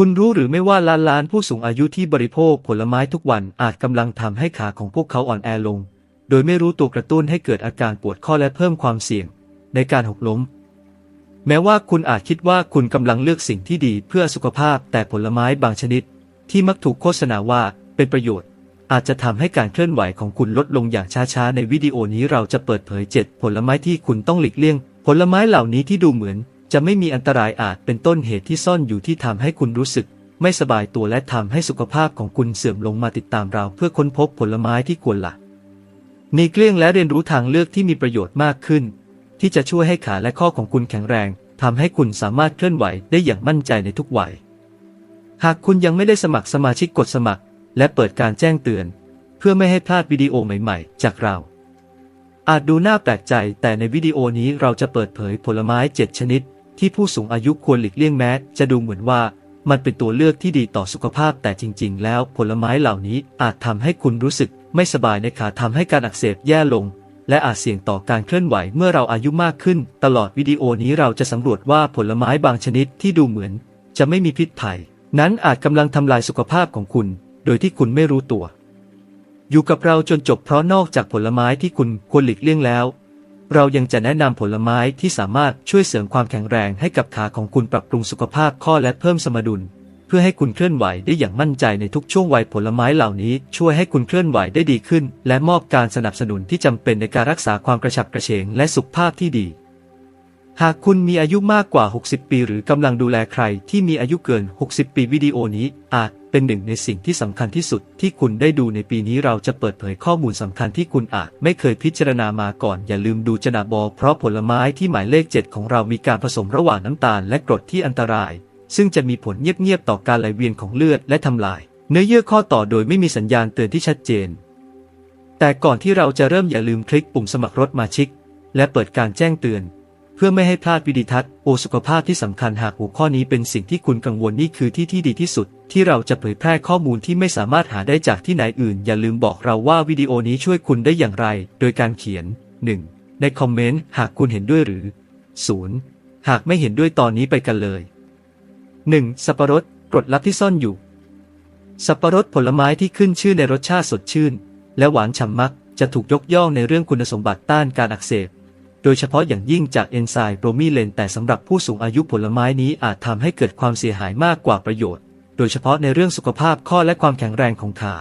คุณรู้หรือไม่ว่าล้านล้านผู้สูงอายุที่บริโภคผลไม้ทุกวันอาจกำลังทำให้ขาของพวกเขาอ่อนแอลง โดยไม่รู้ตัวกระตุ้นให้เกิดอาการปวดข้อและเพิ่มความเสี่ยง ในการหกล้ม แม้ว่าคุณอาจคิดว่าคุณกำลังเลือกสิ่งที่ดีเพื่อสุขภาพแต่ผลไม้บางชนิด ที่มักถูกโฆษณาว่าเป็นประโยชน์ อาจจะทำให้การเคลื่อนไหวของคุณลดลงอย่างช้าๆ ในวิดีโอนี้เราจะเปิดเผย 7 ผลไม้ที่คุณต้องหลีกเลี่ยง ผลไม้เหล่านี้ที่ดูเหมือน จะไม่มีอันตรายอาจเป็นต้นเหตุที่ซ่อนอยู่ที่ทำให้คุณรู้สึก ไม่สบายตัวและทำให้สุขภาพของคุณเสื่อมลงมาติดตามเราเพื่อค้นพบผลไม้ที่ควรละมีเกลี้ยงและเรียนรู้ทางเลือกที่มีประโยชน์มากขึ้น ที่จะช่วยให้ขาและข้อของคุณแข็งแรงทำให้คุณสามารถเคลื่อนไหวได้อย่างมั่นใจในทุกวัย หากคุณยังไม่ได้สมัครสมาชิกกดสมัคร และเปิดการแจ้งเตือน เพื่อไม่ให้พลาดวิดีโอใหม่ๆ จากเรา อาจดูน่าแปลกใจแต่ในวิดีโอนี้เราจะเปิดเผยผลไม้ 7 ชนิด ที่ผู้สูงอายุควรหลีกเลี่ยงแม้ จะดูเหมือนว่ามันเป็นตัวเลือกที่ดีต่อสุขภาพแต่จริง ๆ แล้วผลไม้เหล่านี้อาจทำให้คุณรู้สึกไม่สบายในขาทำให้การอักเสบแย่ลง และอาจเสี่ยงต่อการเคลื่อนไหวเมื่อเราอายุมากขึ้น ตลอดวิดีโอนี้เราจะสำรวจว่าผลไม้บางชนิดที่ดูเหมือน จะไม่มีพิษภัย นั้นอาจกำลังทำลายสุขภาพของคุณ โดยที่คุณไม่รู้ตัว อยู่กับเราจนจบเพราะนอกจากผลไม้ที่คุณควรหลีกเลี่ยงแล้ว เรายังจะแนะนำผลไม้ที่สามารถช่วยเสริมความแข็งแรงให้กับขาของคุณปรับปรุงสุขภาพข้อและเพิ่มสมดุล เพื่อให้คุณเคลื่อนไหวได้อย่างมั่นใจในทุกช่วงวัยผลไม้เหล่านี้ ช่วยให้คุณเคลื่อนไหวได้ดีขึ้น และมอบการสนับสนุนที่จำเป็นในการรักษาความกระฉับกระเฉงและสุขภาพที่ดี หากคุณมีอายุมากกว่า 60 ปีหรือกำลังดูแลใครที่มีอายุเกิน 60 ปีวิดีโอนี้ อาจเป็นหนึ่งในสิ่งที่สำคัญที่สุดที่คุณได้ดูในปีนี้เราจะเปิดเผยข้อมูลสำคัญที่คุณอาจไม่เคยพิจารณามาก่อน อย่าลืมดูจนาบอ เพราะผลไม้ที่หมายเลข 7 ของเรามีการผสมระหว่างน้ำตาลและกรดที่อันตราย ซึ่งจะมีผลเงียบๆต่อการไหลเวียนของเลือดและทำลาย เนื้อเยื่อข้อต่อโดยไม่มีสัญญาณเตือนที่ชัดเจน แต่ก่อนที่เราจะเริ่มอย่าลืมคลิกปุ่มสมัครรถมาชิก และเปิดการแจ้งเตือน เพื่อไม่ให้พลาดวิดีทัศน์โอสุขภาพที่สำคัญหากหัวข้อนี้เป็นสิ่งที่คุณกังวลนี่คือที่ที่ดีที่สุด ที่เราจะเผยแพร่ข้อมูลที่ไม่สามารถหาได้จากที่ไหนอื่น อย่าลืมบอกเราว่าวิดีโอนี้ช่วยคุณได้อย่างไร โดยการเขียน 1. ในคอมเมนต์หากคุณเห็นด้วยหรือ 0. หากไม่เห็นด้วยตอนนี้ไปกันเลย 1. สับปะรดกรดลับที่ซ่อนอยู่ สับปะรดผลไม้ที่ขึ้นชื่อในรสชาติสดชื่น และหวานฉ่ำมัก จะถูกยกย่องในเรื่องคุณสมบัติต้านการอักเสบ ดยเฉพาะอย่างยิ่งจากเอนไซม์โบรมีเลนแต่สำหรับผู้สูงอายุผลไม้นี้อาจทำให้เกิดความเสียหายมากกว่าประโยชน์ โดยเฉพาะในเรื่องสุขภาพข้อและความแข็งแรงของขา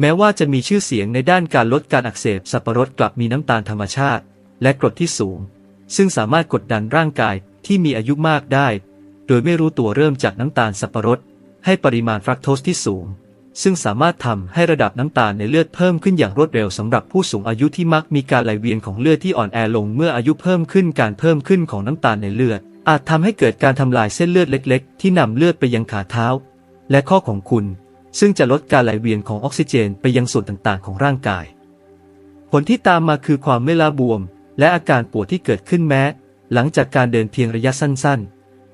แม้ว่าจะมีชื่อเสียงในด้านการลดการอักเสบสับปะรดกลับมีน้ำตาลธรรมชาติ และกรดที่สูง ซึ่งสามารถกดดันร่างกายที่มีอายุมากได้ โดยไม่รู้ตัวเริ่มจากน้ำตาลสับปะรด ให้ปริมาณฟรักโตสที่สูง ซึ่งสามารถทำให้ระดับน้ำตาลในเลือดเพิ่มขึ้นอย่างรวดเร็วสำหรับผู้สูงอายุที่มักมีการไหลเวียนของเลือดที่อ่อนแอลงเมื่ออายุเพิ่มขึ้นการเพิ่มขึ้นของน้ำตาลในเลือด อาจทำให้เกิดการทำลายเส้นเลือดเล็ก ๆ ที่นำเลือดไปยังขาเท้า และข้อของคุณ ซึ่งจะลดการไหลเวียนของออกซิเจนไปยังส่วนต่างๆ ของร่างกาย ผลที่ตามมาคือความไม่ลาบวม และอาการปวดที่เกิดขึ้นแม้ หลังจากการเดินเพียงระยะสั้น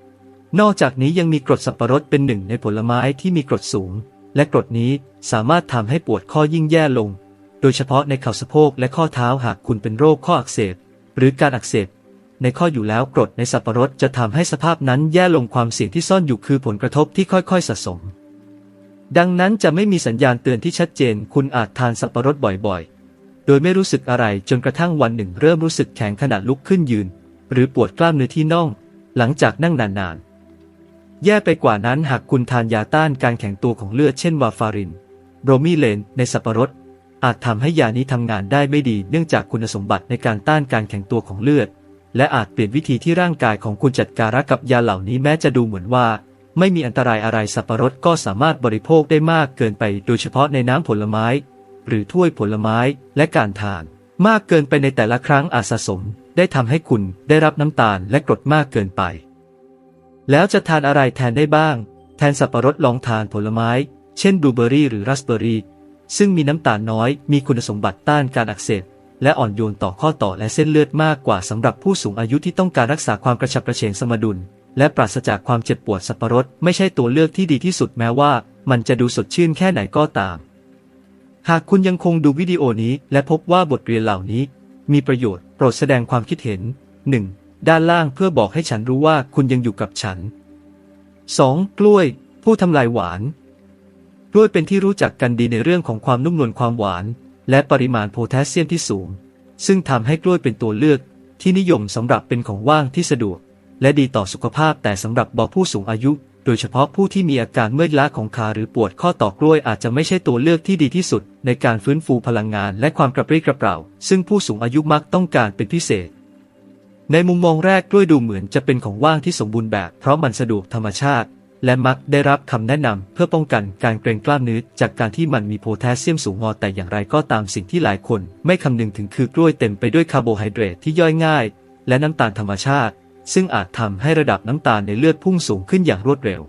ๆ นอกจากนี้ยังมีกรดสับปะรดเป็นหนึ่งในผลไม้ที่มีกรดสูง และกรดนี้สามารถทำให้ปวดข้อยิ่งแย่ลง โดยเฉพาะในเข่าสะโพกและข้อเท้าหากคุณเป็นโรคข้ออักเสบ หรือการอักเสบ ในข้ออยู่แล้วกรดในสับปะรดจะทำให้สภาพนั้นแย่ลงความเสี่ยงที่ซ่อนอยู่คือผลกระทบที่ค่อยๆสะสม ดังนั้นจะไม่มีสัญญาณเตือนที่ชัดเจน คุณอาจทานสับปะรดบ่อยๆ โดยไม่รู้สึกอะไรจนกระทั่งวันหนึ่ง เริ่มรู้สึกแข็งขณะลุกขึ้นยืน หรือปวดกล้ามเนื้อที่น่อง หลังจากนั่งนานๆ แย่ไปกว่านั้นหากคุณทานยาต้านการแข็งตัวของเลือดเช่นวาฟารินโบรมีเลน ในสับปะรด อาจทำให้ยานี้ทำงานได้ไม่ดีเนื่องจากคุณสมบัติในการต้านการแข็งตัวของเลือด และอาจเปลี่ยนวิธีที่ร่างกายของคุณจัดการกับยาเหล่านี้แม้จะดูเหมือนว่า ไม่มีอันตรายอะไรสับปะรดก็สามารถบริโภคได้มากเกินไป โดยเฉพาะในน้ำผลไม้ หรือถ้วยผลไม้และการทาน มากเกินไปในแต่ละครั้งอาจสะสม ได้ทำให้คุณได้รับน้ำตาลและกรดมากเกินไป แล้วจะทานอะไรแทนได้บ้าง แทนสับปะรดลองทานผลไม้ เช่นบลูเบอรี่หรือราสเบอรี่ ซึ่งมีน้ำตาลน้อย มีคุณสมบัติต้านการอักเสบ และอ่อนโยนต่อข้อต่อและเส้นเลือดมากกว่าสำหรับผู้สูงอายุที่ต้องการรักษาความกระฉับกระเฉงสมดุล และปราศจากความเจ็บปวดสับปะรดไม่ใช่ตัวเลือกที่ดีที่สุดแม้ว่า มันจะดูสดชื่นแค่ไหนก็ตาม หากคุณยังคงดูวิดีโอนี้ และพบว่าบทเรียนเหล่านี้ มีประโยชน์ โปรดแสดงความคิดเห็น 1. ด้านล่างเพื่อบอกให้ฉันรู้ว่าคุณยังอยู่กับฉัน 2. กล้วย ผู้ทำลายหวาน กล้วยเป็นที่รู้จักกันดีในเรื่องของความนุ่มนวลความหวาน และปริมาณโพแทสเซียมที่สูง ซึ่งทำให้กล้วยเป็นตัวเลือกที่นิยมสำหรับเป็นของว่างที่สะดวก และดีต่อสุขภาพแต่สำหรับบ่ผู้สูงอายุ โดยเฉพาะผู้ที่มีอาการเมื่อยล้าของขาหรือปวดข้อต่อกล้วยอาจจะไม่ใช่ตัวเลือกที่ดีที่สุด ในการฟื้นฟูพลังงานและความกระปรี้กระเปร่า ซึ่งผู้สูงอายุมักต้องการเป็นพิเศษ ในมุมมองแรกกล้วยดูเหมือนจะเป็นของว่างที่สมบูรณ์แบบ เพราะมันสะดวกธรรมชาติ และมักได้รับคำแนะนำเพื่อป้องกันการเกร็งกล้ามเนื้อจากการที่มันมีโพแทสเซียมสูงงอแต่อย่างไรก็ตามสิ่งที่หลายคน ไม่คำนึงถึงคือกล้วยเต็มไปด้วยคาร์โบไฮเดรตที่ย่อยง่าย และน้ำตาลธรรมชาติ ซึ่งอาจทำให้ระดับน้ำตาลในเลือดพุ่งสูงขึ้นอย่างรวดเร็ว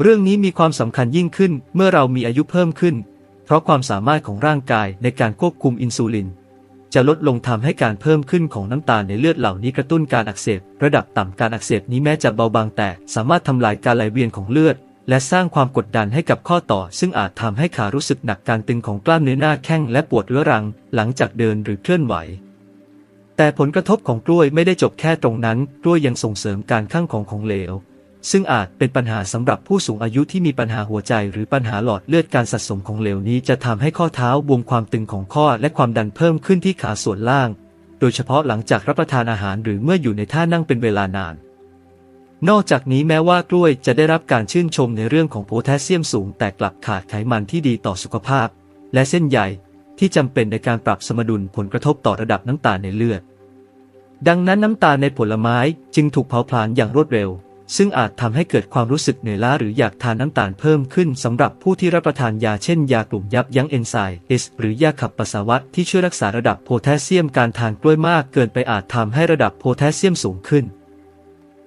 เรื่องนี้มีความสำคัญยิ่งขึ้นเมื่อเรามีอายุเพิ่มขึ้น เพราะความสามารถของร่างกายในการควบคุมอินซูลิน จะลดลงทำให้การเพิ่มขึ้นของน้ำตาลในเลือดเหล่านี้กระตุ้นการอักเสบ ระดับต่ำการอักเสบนี้แม้จะเบาบางแต่สามารถทำลายการไหลเวียนของเลือด และสร้างความกดดันให้กับข้อต่อ ซึ่งอาจทำให้ขารู้สึกหนักการตึงของกล้ามเนื้อหน้าแข้งและปวดเรื้อรัง หลังจากเดินหรือเคลื่อนไหว แต่ผลกระทบของกล้วยไม่ได้จบแค่ตรงนั้น กล้วยยังส่งเสริมการข้างของของเหลว ซึ่งอาจเป็นปัญหาสำหรับผู้สูงอายุที่มีปัญหาหัวใจหรือปัญหาหลอดเลือดการสะสมของเหลวนี้จะทำให้ข้อเท้าบวมความตึงของข้อและความดันเพิ่มขึ้นที่ขาส่วนล่าง โดยเฉพาะหลังจากรับประทานอาหารหรือเมื่ออยู่ในท่านั่งเป็นเวลานาน นอกจากนี้แม้ว่ากล้วยจะได้รับการชื่นชมในเรื่องของโพแทสเซียมสูง แต่กลับขาดไขมันที่ดีต่อสุขภาพ และเส้นใยที่จำเป็นในการปรับสมดุลผลกระทบต่อระดับน้ำตาลในเลือด ดังนั้นน้ำตาลในผลไม้จึงถูกเผาผลาญอย่างรวดเร็ว ซึ่งอาจทำให้เกิดความรู้สึกเหนื่อยล้าหรืออยากทานน้ำตาลเพิ่มขึ้นสำหรับผู้ที่รับประทานยาเช่นยากลุ่มยับยั้งเอนไซม์ S หรือยาขับปัสสาวะที่ช่วยรักษาระดับโพแทสเซียมการทานกล้วยมากเกินไปอาจทำให้ระดับโพแทสเซียมสูงขึ้น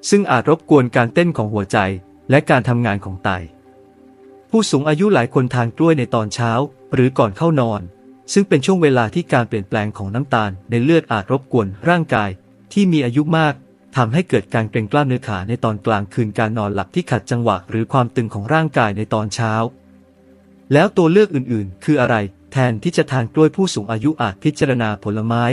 ซึ่งอาจรบกวนการเต้นของหัวใจและการทำงานของไต ผู้สูงอายุหลายคนทานกล้วยในตอนเช้า หรือก่อนเข้านอน ซึ่งเป็นช่วงเวลาที่การเปลี่ยนแปลงของน้ำตาลในเลือดอาจรบกวนร่างกายที่มีอายุมาก ทำให้เกิดการเกร็งกล้ามเนื้อขาในตอนกลางคืนการนอนหลับที่ขัดจังหวะหรือความตึงของร่างกายในตอนเช้า แล้วตัวเลือกอื่นๆ คืออะไร แทนที่จะทานกล้วยผู้สูงอายุอาจพิจารณาผลไม้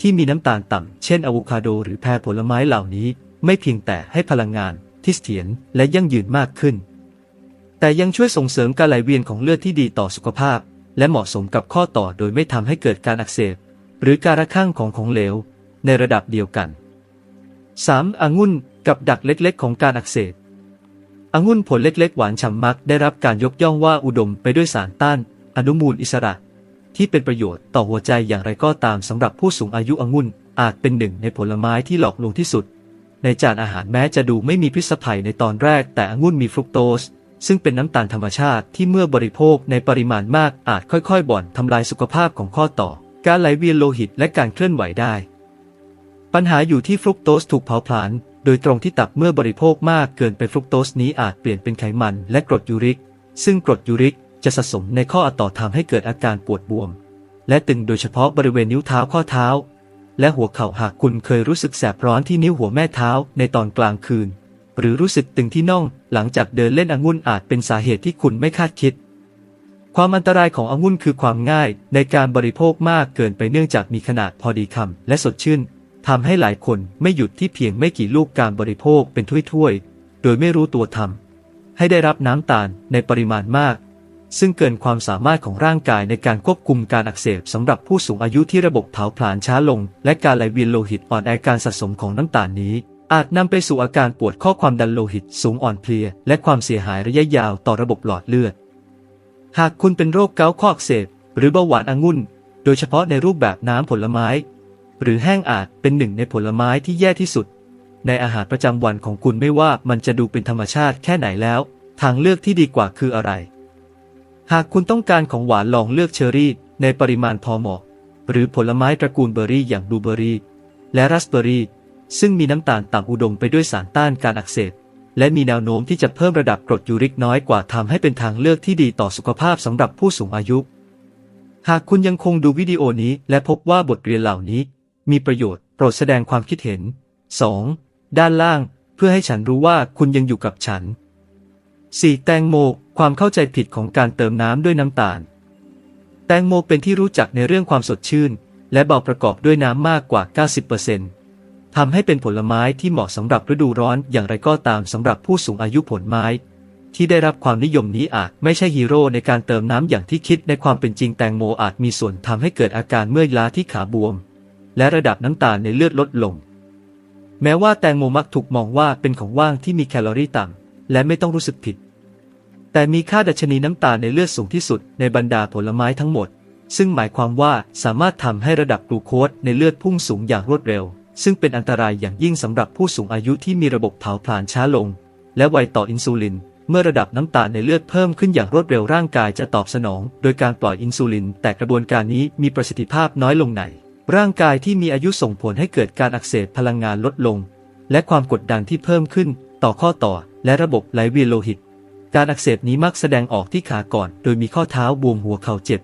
ที่มีน้ำตาลต่ำ เช่นอะโวคาโด หรือแพรผลไม้เหล่านี้ ไม่เพียงแต่ให้พลังงานที่เสถียรและยั่งยืนมากขึ้น แต่ยังช่วยส่งเสริมการไหลเวียนของเลือดที่ดีต่อสุขภาพ และเหมาะสมกับข้อต่อโดยไม่ทำให้เกิดการอักเสบ หรือการระข้างของของเหลว ในระดับเดียวกัน 3. องุ่นกับดักเล็กๆ ของการอักเสบองุ่นผลเล็กๆ หวานฉ่ำมักได้รับการยกย่องว่าอุดมไปด้วยสารต้าน อนุมูลอิสระ ที่เป็นประโยชน์ต่อหัวใจอย่างไรก็ตามสำหรับผู้สูงอายุองุ่นอาจเป็นหนึ่งในผลไม้ที่หลอกลวงที่สุด ในจานอาหารแม้จะดูไม่มีพิษภัยในตอนแรก แต่องุ่นมีฟรุกโตส ซึ่งเป็นน้ำตาลธรรมชาติที่เมื่อบริโภคในปริมาณมากอาจค่อยๆ บ่อนทำลายสุขภาพของข้อต่อ การไหลเวียนโลหิตและการเคลื่อนไหวได้ ปัญหาอยู่ที่ฟรุกโตสถูกเผาผลาญโดยตรงที่ตับเมื่อบริโภคมากเกินไปฟรุกโตสนี้อาจเปลี่ยนเป็นไขมันและกรดยูริก ซึ่งกรดยูริกจะสะสมในข้อต่อทำให้เกิดอาการปวดบวม และตึงโดยเฉพาะบริเวณนิ้วเท้าข้อเท้า และหัวเข่าหากคุณเคยรู้สึกแสบร้อนที่นิ้วหัวแม่เท้าในตอนกลางคืน หรือรู้สึกตึงที่น่องหลังจากเดินเล่นองุ่นอาจเป็นสาเหตุที่คุณไม่คาดคิด ความอันตรายขององุ่นคือความง่ายในการบริโภคมากเกินไปเนื่องจากมีขนาดพอดีคำและสดชื่น ทำให้หลายคนไม่หยุดที่เพียงไม่กี่ลูกการบริโภคเป็นถ้วยๆ โดยไม่รู้ตัวทำให้ได้รับน้ำตาลในปริมาณมาก ซึ่งเกินความสามารถของร่างกายในการควบคุมการอักเสบสำหรับผู้สูงอายุที่ระบบเผาผลาญช้าลง และการไหลเวียนโลหิตอ่อนแอการสะสมของน้ำตาลนี้ อาจนำไปสู่อาการปวดข้อความดันโลหิตสูงอ่อนเพลีย และความเสียหายระยะยาวต่อระบบหลอดเลือด หากคุณเป็นโรคเกาต์ข้ออักเสบหรือเบาหวานองุ่นโดยเฉพาะในรูปแบบน้ำผลไม้ หรือแห้งอาจเป็นหนึ่งในผลไม้ที่แย่ที่สุด ในอาหารประจำวันของคุณไม่ว่ามันจะดูเป็นธรรมชาติแค่ไหนแล้ว ทางเลือกที่ดีกว่าคืออะไร หากคุณต้องการของหวานลองเลือกเชอร์รี่ ในปริมาณพอเหมาะ หรือผลไม้ตระกูลเบอร์รี่อย่างบลูเบอร์รี่ และราสเบอร์รี่ ซึ่งมีน้ำตาลต่ำอุดมไปด้วยสารต้านการอักเสบและมีแนวโน้มที่จะเพิ่มระดับกรดยูริกน้อยกว่าทำให้เป็นทางเลือกที่ดีต่อสุขภาพสำหรับผู้สูงอายุ หากคุณยังคงดูวิดีโอนี้และพบว่าบทเรียนเหล่านี้ มีประโยชน์โปรดแสดงความคิดเห็น 2. ด้านล่าง เพื่อให้ฉันรู้ว่าคุณยังอยู่กับฉัน 4. แตงโม ความเข้าใจผิดของการเติมน้ำด้วยน้ำตาล แตงโมเป็นที่รู้จักในเรื่องความสดชื่น และเบาประกอบด้วยน้ำมากกว่า 90%ททำให้เป็นผลไม้ที่เหมาะสำหรับฤดูร้อนอย่างไรก็ตามสำหรับผู้สูงอายุผลไม้ ที่ได้รับความนิยมนี้อาจไม่ใช่ฮีโร่ในการเติมน้ำอย่างที่คิดในความเป็นจริงแตงโมอาจมีส่วนทำให้เกิดอาการเมื่อยล้าที่ขาบวม และระดับน้ำตาลในเลือดลดลง แม้ว่าแตงโมมักถูกมองว่าเป็นของว่างที่มีแคลอรี่ต่ำและไม่ต้องรู้สึกผิด แต่มีค่าดัชนีน้ำตาลในเลือดสูงที่สุดในบรรดาผลไม้ทั้งหมด ซึ่งหมายความว่าสามารถทำให้ระดับกลูโคสในเลือดพุ่งสูงอย่างรวดเร็ว ซึ่งเป็นอันตรายอย่างยิ่งสำหรับผู้สูงอายุที่มีระบบเผาผลาญช้าลง และไวต่ออินซูลินเมื่อระดับน้ำตาลในเลือดเพิ่มขึ้นอย่างรวดเร็วร่างกายจะตอบสนอง โดยการปล่อยอินซูลิน แต่กระบวนการนี้มีประสิทธิภาพน้อยลงใน ร่างกายที่มีอายุส่งผลให้เกิดการอักเสบพลังงานลดลง และความกดดันที่เพิ่มขึ้นต่อข้อต่อและระบบไหลเวียนโลหิต การอักเสบนี้มักแสดงออกที่ขาก่อน โดยมีข้อเท้าบวมหัวเข่าเจ็บ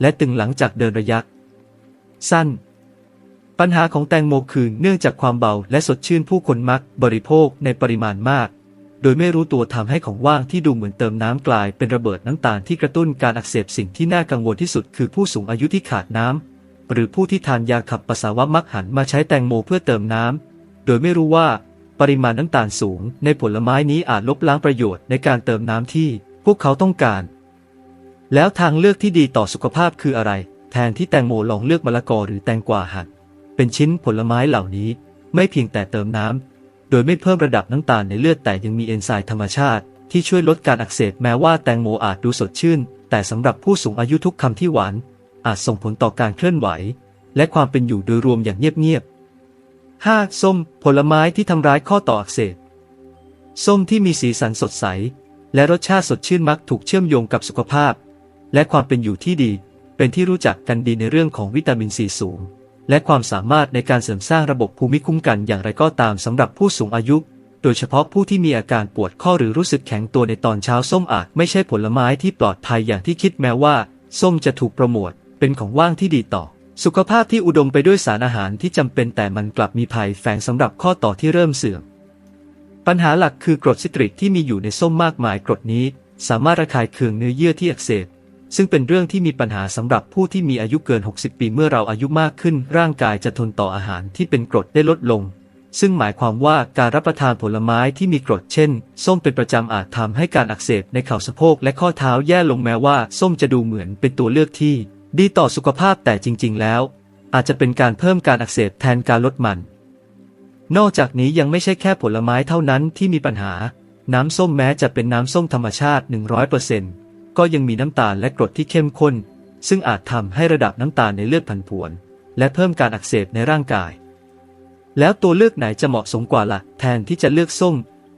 และตึงหลังจากเดินระยะ สั้น ปัญหาของแตงโมคือเนื่องจากความเบาและสดชื่นผู้คนมักบริโภคในปริมาณมาก โดยไม่รู้ตัวทำให้ของว่างที่ดูเหมือนเติมน้ำกลายเป็นระเบิดน้ำตาลที่กระตุ้นการอักเสบสิ่งที่น่ากังวลที่สุดคือผู้สูงอายุที่ขาดน้ำ หรือผู้ที่ทานยาขับปัสสาวะมักหันมาใช้แตงโมเพื่อเติมน้ำ โดยไม่รู้ว่าปริมาณน้ำตาลสูงในผลไม้นี้อาจลบล้างประโยชน์ในการเติมน้ำที่พวกเขาต้องการ แล้วทางเลือกที่ดีต่อสุขภาพคืออะไร แทนที่แตงโมลองเลือกมะละกอหรือแตงกวาหั่นเป็นชิ้นผลไม้เหล่านี้ ไม่เพียงแต่เติมน้ำ โดยไม่เพิ่มระดับน้ำตาลในเลือดแต่ยังมีเอนไซม์ธรรมชาติ ที่ช่วยลดการอักเสบแม้ว่าแตงโมอาจดูสดชื่น แต่สำหรับผู้สูงอายุทุกคำที่หวาน อาจส่งผลต่อการเคลื่อนไหว และความเป็นอยู่โดยรวมอย่างเงียบๆ 5. ส้ม ผลไม้ที่ทำร้ายข้อต่ออักเสบ ส้มที่มีสีสันสดใส และรสชาติสดชื่นมักถูกเชื่อมโยงกับสุขภาพ และความเป็นอยู่ที่ดี เป็นที่รู้จักกันดีในเรื่องของวิตามินซีสูง และความสามารถในการเสริมสร้างระบบภูมิคุ้มกันอย่างไรก็ตามสำหรับผู้สูงอายุ โดยเฉพาะผู้ที่มีอาการปวดข้อหรือรู้สึกแข็งตัวในตอนเช้าส้มอาจไม่ใช่ผลไม้ที่ปลอดภัยอย่างที่คิดแม้ว่า ส้มจะถูกโปรโมท เป็นของว่างที่ดีต่อ สุขภาพที่อุดมไปด้วยสารอาหารที่จำเป็นแต่มันกลับมีภัยแฝงสำหรับข้อต่อที่เริ่มเสื่อม ปัญหาหลักคือกรดซิตริกที่มีอยู่ในส้มมากมายกรดนี้ สามารถระคายเคืองเนื้อเยื่อที่อักเสบซึ่งเป็นเรื่องที่มีปัญหาสำหรับผู้ที่มีอายุเกิน 60 ปีเมื่อเราอายุมากขึ้น ร่างกายจะทนต่ออาหารที่เป็นกรดได้ลดลง ซึ่งหมายความว่าการรับประทานผลไม้ที่มีกรดเช่น ส้มเป็นประจำอาจทำให้การอักเสบในเข่าสะโพกและข้อเท้าแย่ลงแม้ว่า ส้มจะดูเหมือนเป็นตัวเลือกที่ ดีต่อสุขภาพแต่จริง ๆ แล้ว อาจจะเป็นการเพิ่มการอักเสบแทนการลดมัน นอกจากนี้ยังไม่ใช่แค่ผลไม้เท่านั้นที่มีปัญหา น้ำส้มแม้จะเป็นน้ำส้มธรรมชาติ 100%ก็ยังมีน้ำตาลและกรดที่เข้มข้น ซึ่งอาจทำให้ระดับน้ำตาลในเลือดผันผวน และเพิ่มการอักเสบในร่างกาย แล้วตัวเลือกไหนจะเหมาะสมกว่าละ่ะ แทนที่จะเลือกส้ม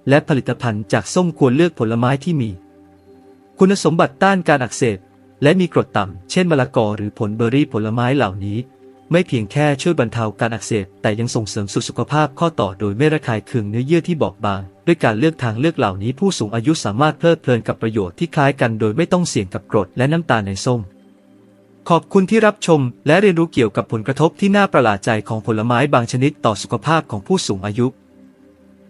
และผลิตภัณฑ์จากส้มควรเลือกผลไม้ที่มี คุณสมบัติต้านการอักเสบ และมีกรดต่ำ เช่นมะละกอหรือผลเบอร์รี่ผลไม้เหล่านี้ ไม่เพียงแค่ช่วยบรรเทาการอักเสบ แต่ยังส่งเสริมสุขภาพข้อต่อโดยไม่ระคายเคืองเนื้อเยื่อที่บอบบาง ด้วยการเลือกทางเลือกเหล่านี้ผู้สูงอายุสามารถเพลิดเพลินกับประโยชน์ที่คล้ายกันโดยไม่ต้องเสี่ยงกับกรดและน้ำตาลในส้ม ขอบคุณที่รับชม และเรียนรู้เกี่ยวกับผลกระทบที่น่าประหลาดใจของผลไม้บางชนิดต่อสุขภาพของผู้สูงอายุ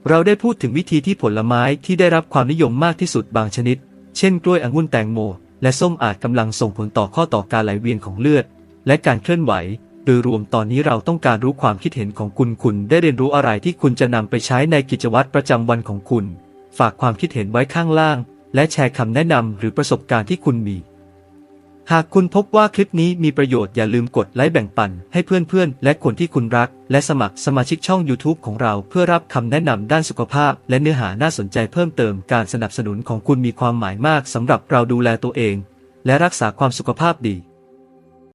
เราได้พูดถึงวิธีที่ผลไม้ที่ได้รับความนิยมมากที่สุดบางชนิด เช่นกล้วยองุ่นแตงโม และส้มอาจกำลังส่งผลต่อข้อต่อการไหลเวียนของเลือด และการเคลื่อนไหว โดยรวมตอนนี้เราต้องการรู้ความคิดเห็นของคุณคุณได้เรียนรู้อะไรที่คุณจะนำไปใช้ในกิจวัตรประจำวันของคุณ ฝากความคิดเห็นไว้ข้างล่าง และแชร์คำแนะนำหรือประสบการณ์ที่คุณมี หากคุณพบว่าคลิปนี้มีประโยชน์อย่าลืมกดไลค์แบ่งปันให้เพื่อนๆ และคนที่คุณรัก และสมัครสมาชิกช่อง YouTube ของเราเพื่อรับคำแนะนำด้านสุขภาพ และเนื้อหาน่าสนใจเพิ่มเติมการสนับสนุนของคุณมีความหมายมากสำหรับเราดูแลตัวเอง และรักษาความสุขภาพดี